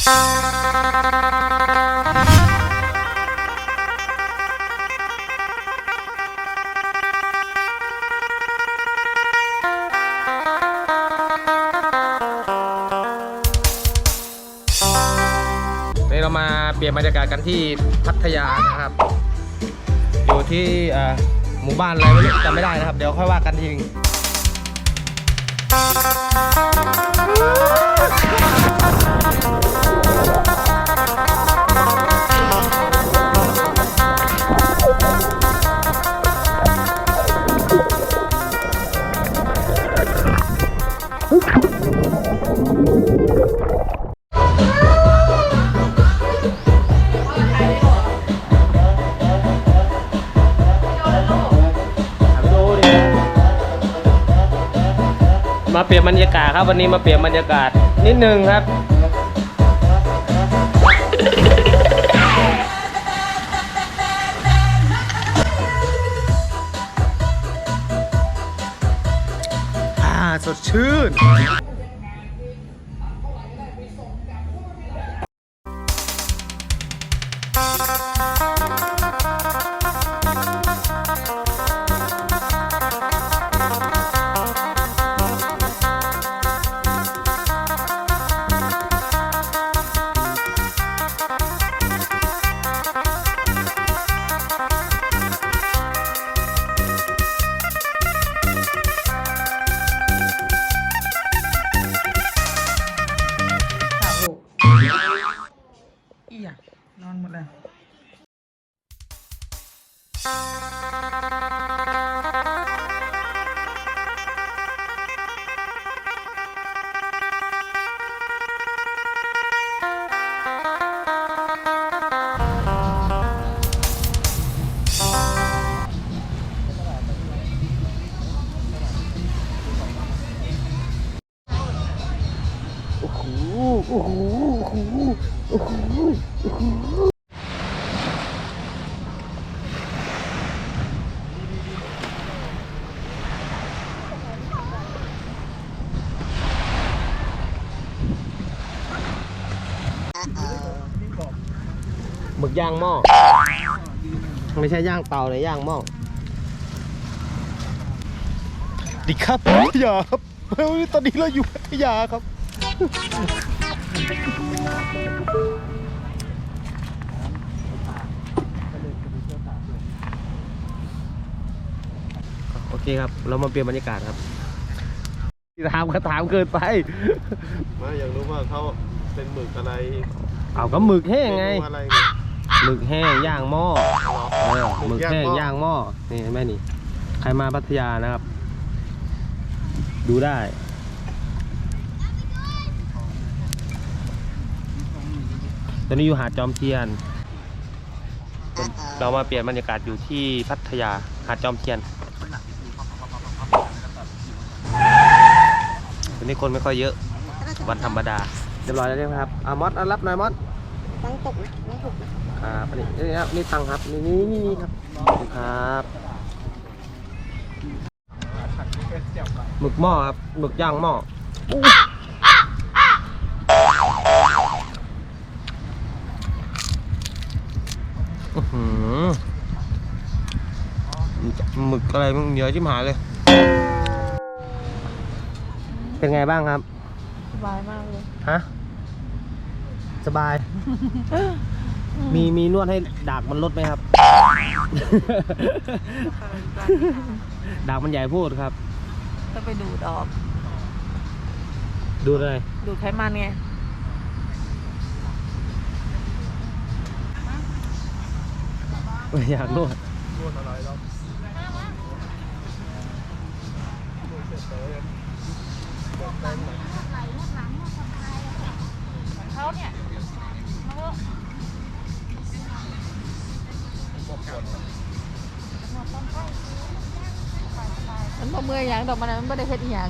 นี่เรามาเปลี่ยนบรรยากาศกันที่พัทยานะครับ อยู่ที่หมู่บ้านอะไรไม่รู้จำไม่ได้นะครับ เดี๋ยวค่อยว่ากันที มาเปลี่ยนบรรยากาศครับวันนี้มาเปลี่ยนบรรยากาศนิดนึงครับสดชื่น โอ้โหโอ้โหโอ้โหหมึกย่างหม้อไม่ใช่ย่างเตาเลยย่างหม้อดีครับพัทยาครับเฮ้ยตอนนี้เราอยู่พัทยาครับ โอเคครับ เรามาเปลี่ยนบรรยากาศครับถามก็ถามเกินไป มาอยากรู้ว่าเขาเป็นหมึกอะไรเอาก็หมึกแห้งไงเมนูอะไรไงหมึกแห้งย่างหม้อเออหหมึมึกกแห้งย่าย่างงหหม้ม้ออนี่เห็นไหมนี่ ใครมาพัทยานะครับ ดูได้ ตอนนี้อยู่หาดจอมเทียน เรามาเปลี่ยนบรรยากาศอยู่ที่พัทยาหาดจอมเทียนวันนี้คนไม่ค่อยเยอะวันธรรมดาเรียบร้อยแล้วใช่ไหมครับอะมอสอะรับหน่อยมอสตั้งตกนะไม่ถูกนะครับอันนี้นี่ครับนี่ตังค์ครับนี่นี่นี่นี่ครับขอบคุณครับหมึกหม้อครับหมึกย่างหม้ออู้อื้อหือ หมึกอะไรมันเหนียวชิมหายเลย เป็นไงบ้างครับ สบายมากเลย ฮะ สบาย มีมีนวดให้ดากมันลดไหมครับ ดากมันใหญ่พูดครับก็ไปดูดออก ดูเลยดูดไขมันไงไม่อยากนวดนวดอะไรแล้ว เขาเนี่ยมันบ่เมื่อยอย่างดอกมันมันไม่ได้เฮ็ดอหย่าง